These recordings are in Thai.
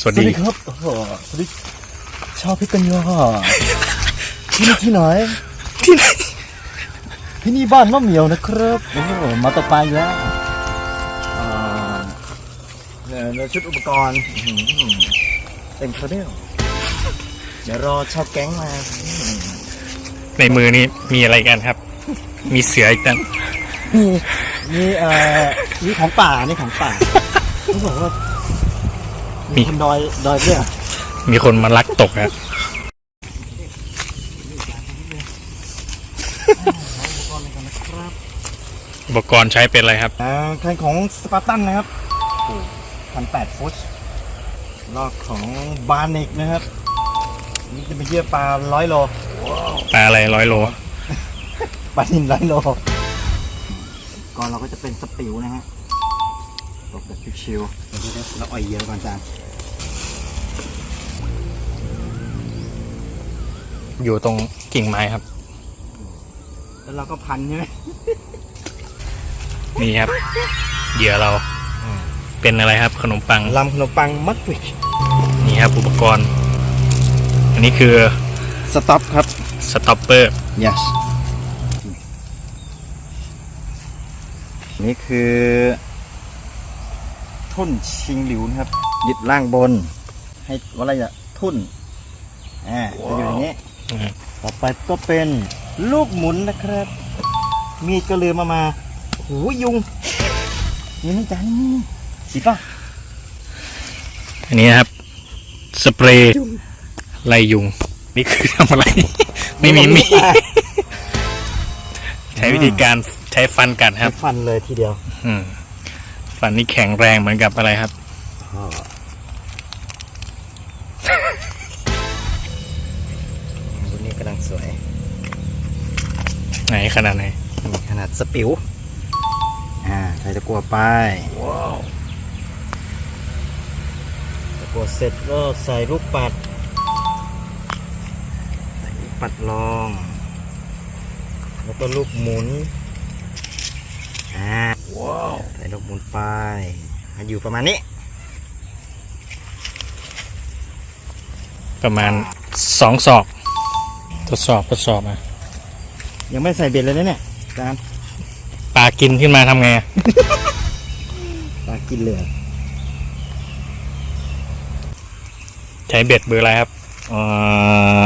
สวัสสวัสดีดีครับโอ้โหสวัสดีชาวพิกันยาที่นี่ที่ไหน ที่ไหนที่นี่บ้านน้องเหมียวนะครับโอ้โหมาตกปลาอีกแล้วอ่าเนี่ยเนี่ยชุดอุปกรณ์อื้อหือเต็มคาราเบลเดี๋ยวรอชาวแก๊งมาอื้อหือในมือนี้มีอะไรกันครับ มีเสืออีกตั้งมีมีเอ่อมีของป่านี่ของป่าเขาบอกว่า มีคนดอยดอยเรื่องมีคนมาลักตกครับอุปกรณ์ใช้เป็นอะไรครับอ่าคันของสปาร์ตันนะครับพันแปดฟุตลอกของบาร์เนกนะครับ นี่จะไปเยี่ยปลาร้อยโลปลาอะไรร้อยโล ปลานินร้อยโล ก่อนเราก็จะเป็นสปิวนะฮะตกแบบชิวๆเดี๋ยวๆเราอ่อยเยอะก่อนจาน อยู่ตรงกิ่งไม้ครับ แล้วเราก็พันใช่ไหมนี่ครับ เหยื่อเราเป็นอะไรครับ ขนมปังลำขนมปังมัดวิชนี่ครับ อุปกรณ์ อันนี้คือสต็อปครับสต็อปเปอร์ yes นี่คือทุ่นชิงหลิวนะครับยึดล่างบน ให้ว่าอะไรอะทุ่นอ่าจะอยู่อย่างนี้ ต่อไปก็เป็นลูกหมุนนะครับ มีดก็ลืมมามาหูยุงนี่ไม่จานนี่สีป่ะอันนี้นะครับ สเปรย์ไล่ยุง นี่คือทำอะไร ไม่มีมีดใช้วิธีการใช้ฟันกัดครับ ฟันเลยทีเดียว อืมฟันนี่แข็งแรงเหมือนกับอะไรครับ ขนาดไหนนี่ขนาดสปิวอ่าใส่ตะกัวไปตะกัวเสร็จก็ใส่ลูกปัด ใส่ลูกปัดลอง แล้วก็ลูกหมุนอ่าใส่ลูกหมุนไปให้อยู่ประมาณนี้ ประมาณสองศอกทดสอบทดสอบอะ ยังไม่ใส่เบ็ดเลยนะเนี่ยจานปลากินขึ้นมาทำไงอะปลากินเลยใช้เบ็ดเบอร์อะไรครับเอ่อ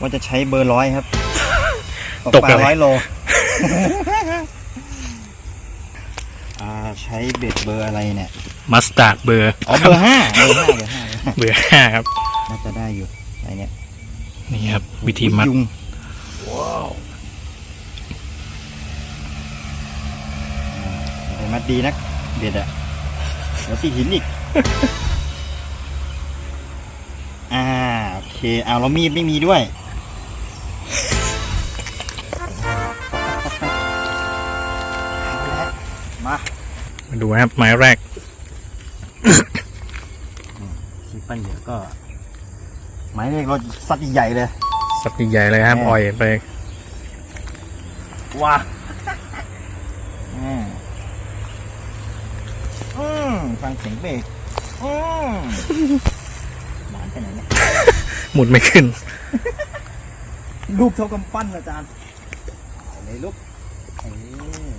ว่าจะใช้เบอร์ร้อยครับตกปอะไรลาร้อยโล อ่าใช้เบ็ดเบอร์อะไรเนี่ย มัสตาร์ดเบอร์อ๋อเบอร์ห้าเบอร์ห้าเบอร์ห้าเบอร์ห้าครับ น่าจะได้อยู่อะไรเนี่ยนี่ครับ วิธีมัดยุงว้าวมั ดดีนัก เบ็ดอะเดี๋ยวตีหินอีก อ่าโอเคเอาแล้วมีดไม่มีด้วยเอาละมามาดูนะครับไม้แรกคีปั้นเหยื่อก็ ไม้เล็กเราซัดใหญ่ๆเลย สับใหญ่ๆเลยครับแม่อ่อยไป ว้าอืมอืมฟัง เสียงเบรกอืมหวานไปไหนเนี่ยหมุนไม่ขึ้น ลูกเท่ากำปั้นอาจารย์เอาเลยลูกเออ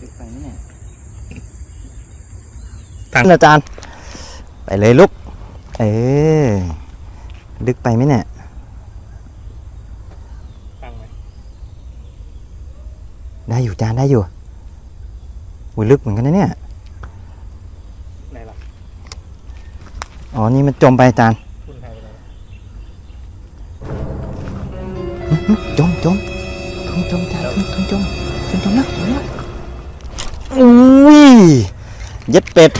ลึกไปไหมเนี่ยตั้งอาจารย์ ไปเลยลูก เออลึกไปไหมเนี่ยได้อยู่จานได้อยู่อุ้ยลึกเหมือนกันนะเนี่ย ไหนล่ะ อ๋อ นี่มันจมไปอาจารย์คุณไทยเลยจมจมจมจมจานจมจมจมจมจมนะจมนะอุ้ยเย็ดเป็ด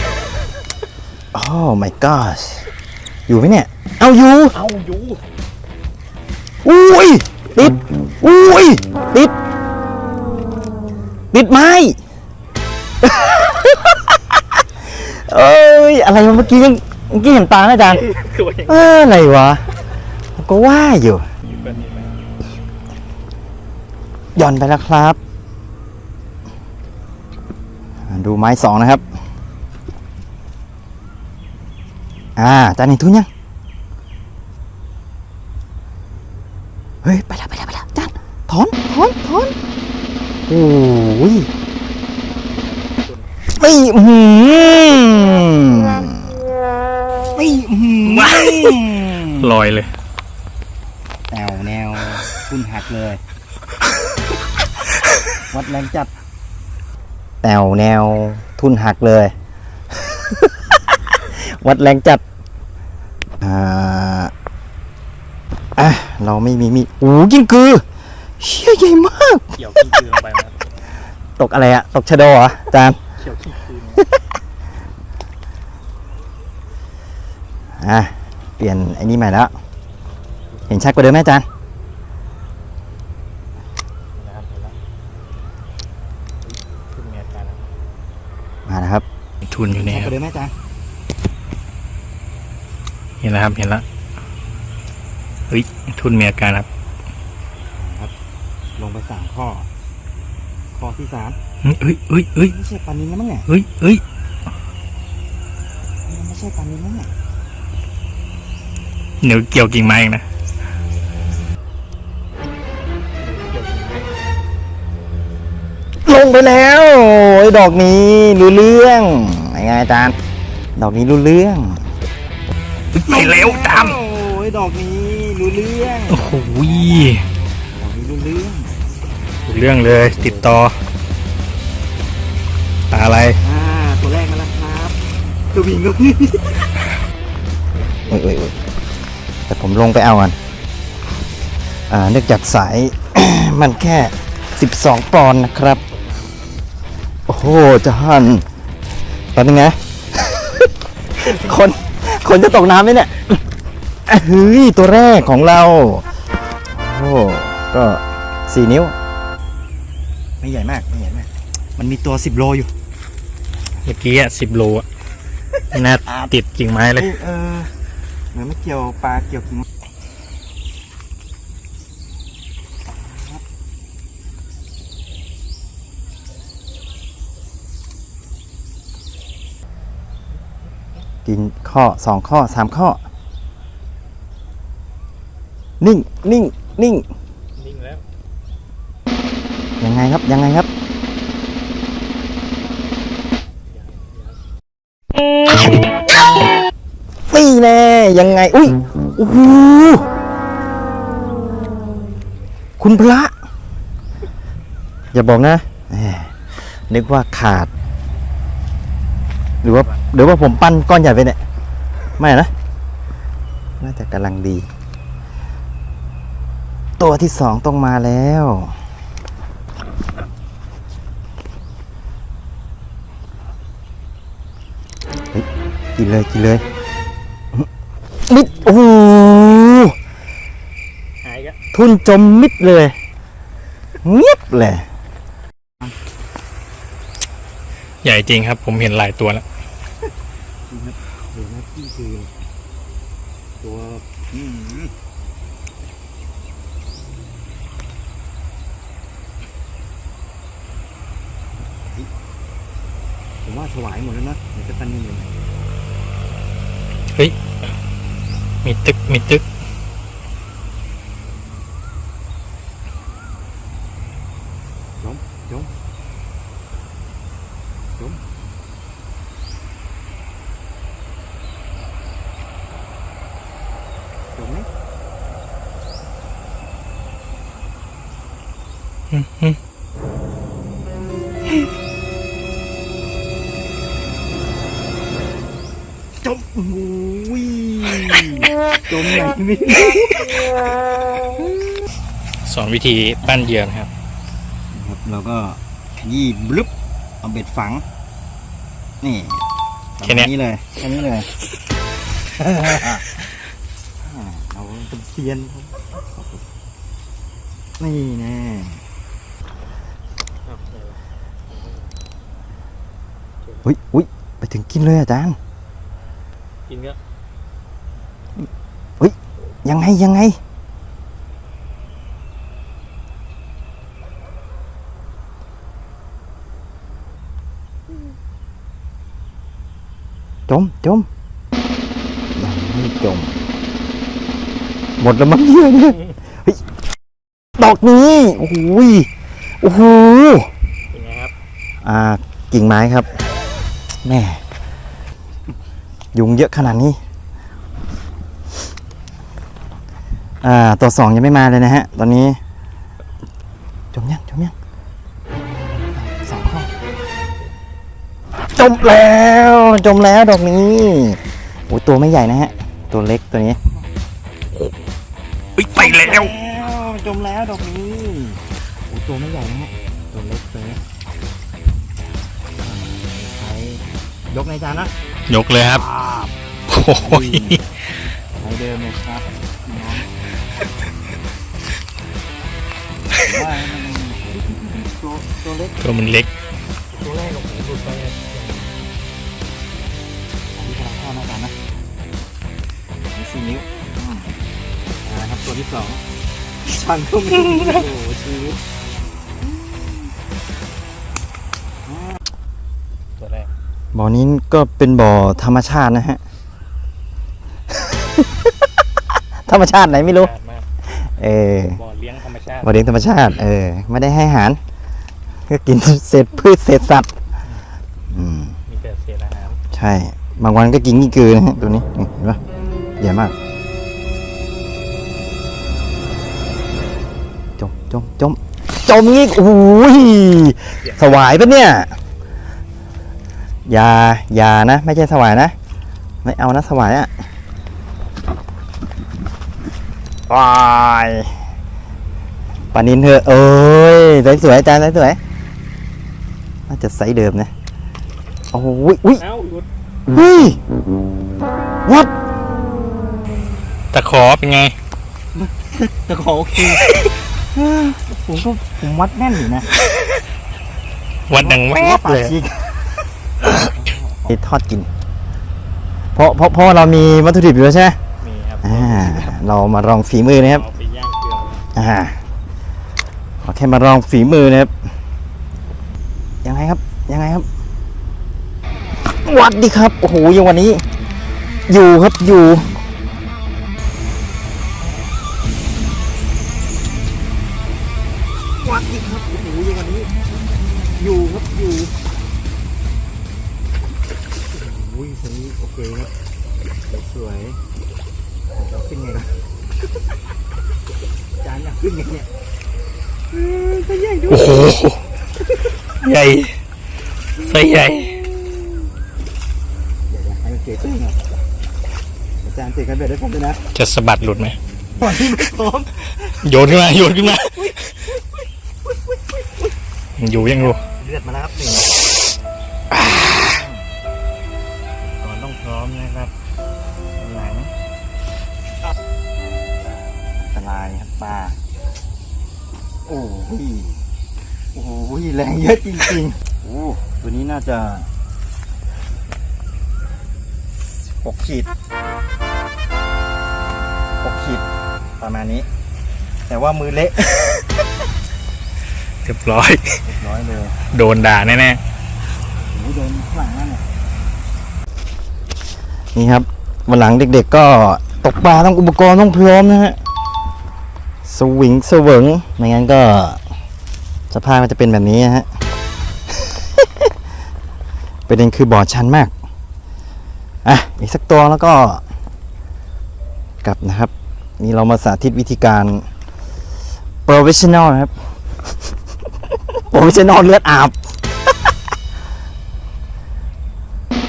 โอ้ my gosh อยู่ไหมเนี่ย เอาอยู่ เอาอยู่อุ้ยติดอุ้ยติดติดไม้เอ้ย อะไรวะเมื่อกี้ยัง เมื่อกี้เห็นตาไหมอาจารย์ตัวเองเอออะไรวะผมก็ว่าอยู่อยู่กันนี่ไหมหย่อนไปแล้วครับอ่าดูไม้สองนะครับ อ่าอาจารย์เห็นทุนยัง เฮ้ย ไปแล้วไปแล้วไปแล้วอาจารย์ถอนถอนถอนโอ้ยไม่อื้อหืม ไม่อื้อหืมลอยเลย แนวแนวคุณหักเลย วัดแรงจัด แนวแนวทุนหักเลย วัดแรงจัด อ่า อะ เราไม่มีมีดโอ้กินกือเชี่ยใหญ่มาก เกี่ยวขี้คืนลงไปครับตกอะไรอะตกชะโดเหรออาจารย์เกี่ยวขี้คื อะเปลี่ยนไอ้นี่ใหม่แล้ว เห็นชัดกว่าเดิมไหมอาจารย์นะครับเห็นแล้วขึ้นเมียกันมาแล้วครับทุนอยู่นี่ชัดคกรับว่าเดิมไหมอาจารย์เห็นแล้วครับเห็นแล้วเฮ้ยทุนมีอาการครับลงไปสามข้อ ข้อที่สามเฮ้ยเฮ้ยเฮ้ยเฮ้ยไม่ใช่ปลานินแล้วมั้งเนี่ยเฮ้ยเฮ้ยไม่ใช่ปลานินแล้วเนี่ย เดี๋ยวเกี่ยวกิ่งไม้เองนะลงไปแล้วโอ้ยดอกนี้รู้เรื่องยังไงอาจารย์ดอกนี้รู้เรื่องไปแล้วตามโอ้ยดอกนี้รู้เรื่องโอ้โหดอกนี้รู้เรื่องเรื่องเลย ติดต่อตาอะไรอ่าตัวแรกมาแล้วครับตัววิงก็พี่โอ้ยโอ้ยโอ้ย แต่ผมลงไปเอากันอ่าเนื่องจากสาย มันแค่ 12 ปอนด์นะครับ โอ้โหจาหันตอนนี้ไง คน คนจะตกน้ำไหมเนี่ยอะเฮ้ย ตัวแรกของเรา โอ้โหก็สี่นิ้ว ไม่ใหญ่มาก ไม่ใหญ่มาก มันมีตัว 10 โลอยู่ เมื่อกี้อะสิบโลอะน่าติดกิ่งไม้เลยเออเหมือนไม่เกี่ยวปลาเกี่ยวกิ่งกินข้อสองข้อสามข้อ นิ่งนิ่งนิ่งนิ่งแล้ว ยังไงครับ ยังไงครับ ยังไง อุ้ยโอ้โหคุณพระ อย่าบอกนะแหมนึกว่าขาด หรือว่าหรือว่าผมปั้นก้อนใหญ่ไปเนี่ย ไม่นะ น่าจะกำลังดี ตัวที่สองต้องมาแล้ว เฮ้ย กินเลย กินเลย มิดโอ้โหหายก็ทุนจมมิดเลยเงียบเลยใหญ่จริงครับ ผมเห็นหลายตัวแล้วเดี๋ยวนะพี่คือตัวอืมผมว่าสวายหมดแล้วนะเดี๋ยวจะปั้นนี่เลยมีตึก มีตึกจมจมจมจมไจมไหนไม่รู้สอนวิธีปั้นเหยื่อนะครับครับเราก็ขยี้บลึบเอาเบ็ดฝัง นี่แค่เนี้ยนี้เลยแค่นี้เลยอ่าเราเป็นเซียนครับนี่แน่อุ้ยอุ้ยไปถึงกินเลยอาจารย์ กินก็ ยังไง ยังไง จม จมจม หมดแล้วมั้งเนี่ยเนี่ยเฮ้ยดอกนี้ โอ้โหยโอ้โหเป็นไงครับอ่า กิ่งไม้ครับ แม่ ยุงเยอะขนาดนี้ อ่าตัวสองยังไม่มาเลยนะฮะ ตอนนี้ จมยังจมยังสองข้อจมแล้วจมแล้วดอกนี้โอ้ยตัวไม่ใหญ่นะฮะ ตัวเล็กตัวนี้อุ๊ยไปแล้วจมแล้วดอกนี้โอ้ตัวไม่ใหญ่นะฮะตัวเล็กตัวนี้ใช้ยกในจานนะยกเลยครับโอ้ยใช้เดิมเลยครับพี่น้อง ว่ามันตัวตัวเล็กตัวมันเล็กตัวแรกของผมหลุดไปอะอันนี้กำลังเข้าหน้าจานนะนี่สี่นิ้วอืมอ่าครับตัวที่สองช่างก็มีโอ้โหชีวิตตัวแรกบ่อนี้ก็เป็นบ่อธรรมชาตินะฮะ ธรรมชาติไหนไม่รู้มาก เออบ่อเลี้ยงธรรมชาติบ่อเลี้ยงธรรมชาติ เออ ไม่ได้ให้อาหาร ก็กินเศษพืชเศษสัตว์อืมมีแต่เศษอาหาร ใช่ บางวันก็กินกี่กือนะฮะตัวนี้นี่เห็นปะใหญ่มากจมจมจมจมงี้โอ้ยสวายปะเนี่ยอย่าอย่านะ ไม่ใช่สวายนะ ไม่เอานะสวายอะ วายปานินเถอะเอ้ยสวยสวยๆอาจารย์สวยสวยๆน่าจะไซส์เดิมนะโอ้โหอุ้ยเอ้าหลุดเฮ้ยวัดตะขอเป็นไงตะขอโอเคผมก็ผมวัดแน่นอยู่นะวัดดังแวบเลยทอดกิน เพราะเพราะเพราะเรามีวัตถุดิบอยู่แล้วใช่ไหมมีครับ อ่าเรามาลองฝีมือนะครับเอาไปย่างเกลืออ่าขอแค่มาลองฝีมือนะครับยังไงครับยังไงครับวัดดีครับโอ้โหยังวันนี้ อยู่ครับอยู่ ใหญ่ไซส์ใหญ่เดี๋ยวๆให้มันเก๋ขึ้นหน่อยอาจารย์ติดกันเบ็ดได้ผมด้วยนะจะสะบัดหลุดไหมก่อนที่ไม่พร้อมโยนขึ้นมาโยนขึ้นมายังอยู่ยังอยู่เลือดมาแล้วครับหนึ่งก่อนต้องพร้อมนะครับหลังอันตรายครับปลาโอ้ย โอ้โหแรงเยอะจริงๆโอ้ตัวนี้น่าจะหกขีดหกขีดประมาณนี้ แต่ว่ามือเละ เรียบร้อยร้อยเลยโดนด่าแน่โอ้โหโดนข้างหลังนั่นเนี่ยนี่ครับวันหลังเด็กๆก็ตกปลาต้องอุปกรณ์ต้องพร้อมนะฮะสวิงสวิงไม่งั้นก็ สภาพมันจะเป็นแบบนี้นะฮะประเด็นคือบ่อชันมาก อะ อีกสักตัวแล้วก็กลับนะครับ นี่เรามาสาธิตวิธีการ professional นะครับ professional เลือดอาบ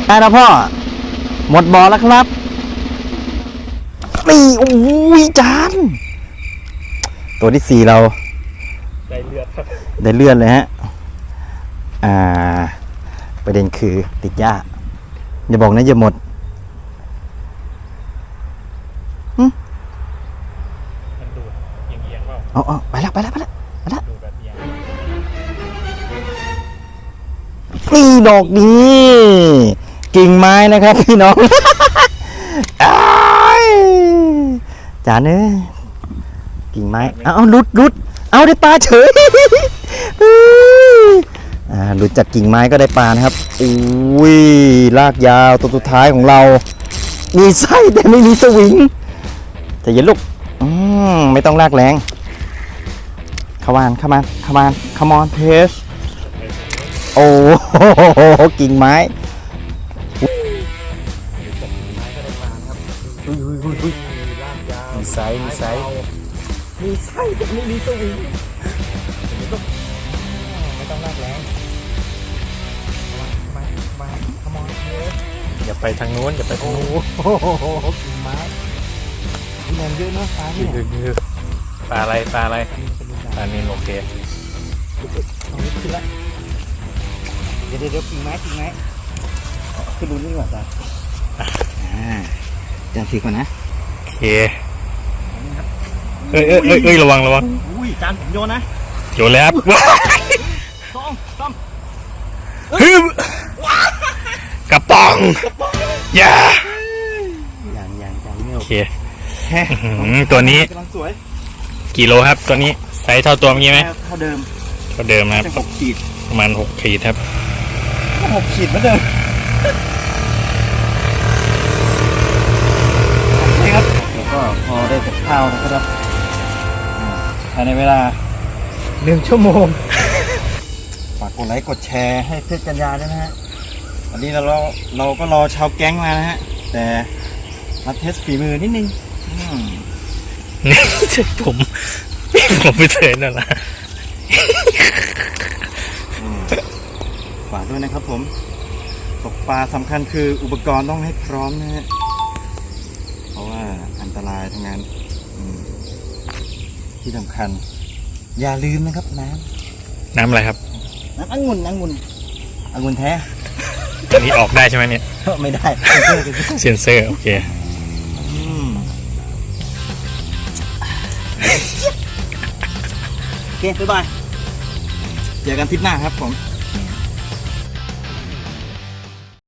ได้แล้วพ่อ หมดบ่อแล้วครับนี่โอ้ยจาน ตัวที่สี่เรา ได้เลือดครับ ได้เลื่อนเลยฮะ อ่า ประเด็นคือติดหญ้าอย่าบอกนะอย่าหมดมันดูดเอียงๆเปล่าเอาเอาไปแล้วไปแล้วไปแล้วดูดแบบเอียงนี่ดอกนี้กิ่งไม้นะครับ พี่น้องอ้ายจานเอ้ยกิ่งไม้ เอาเอาหลุดหลุดเอาได้ปลาเฉยอ่า หลุดจากกิ่งไม้ก็ได้ปลานะครับอุ้ยลากยาวตัวสุดท้ายของเรา มีไส้แต่ไม่มีสวิงแต่อย่าลุกอืมไม่ต้องลากแรงขมานขมานขมานขมอนเพสโอ้โหกิ่งไม้มีไซส์มีไซส์มีไส้แต่ไม่มีสวิง ไปทางนู้นอย่าไปทางนู้นโอ้โหกิ่งไม้ที่มันเยอะเนอะฟ้าเนี่ยคือปลาอะไรปลาอะไรปลานินโอเคเอานิดขึ้นละเดี๋ยวเดี๋ยวเดี๋ยวกิ่งไม้กิ่งไม้เอาขึ้นดูนี่ก่อนจ้ะอ่าจะถือก่อนนะโอเคเอ้ยเอ้ยเอ้ยเอ้ยระวังระวังอุ้ยจานผมโยนนะโยนแล้วครับว้าย สองสาม ฮึบกระป๋ องอย่าอย่างอย่างอย่างนี้โอโอเคเคอื้อหือตัวนี้กำลังสวยกี่โลครับ ตัวนี้ไซส์เท่าตัวเมื่อกี้ไหมเท่าเดิมเท่าเดิมนะครับ จะหกขีดประมาณหกขีดครับ ก็หกขีดเหมือนเดิมโอเคครับแล้วก็พอได้กับข้าวนะครับอ่าภายในเวลาหนึ่งชั่วโมงฝากกดไลค์กดแชร์ให้เพชรกัญญาด้วยนะฮะ วันนี้เราเราเราก็รอชาวแก๊งมานะฮะ แต่มาเทสฝีมือนิดนึงอืมนี่ใช่ผมผมไม่เจอนั่นแหละฝากด้วยนะครับผมตกปลาสำคัญคืออุปกรณ์ต้องให้พร้อมนะฮะ เพราะว่าอันตรายทั้งนั้นอืมที่สำคัญ อย่าลืมนะครับน้น้ำอะไรครับำน้ำองุ่นองุ่นองุ่นแท้ อันนี้ออกได้ใช่ไหมเนี่ย ไม่ได้ เซนเซอร์ โอเค อืมโอเคบ๊ายบายเจอกันทริปหน้าครับผม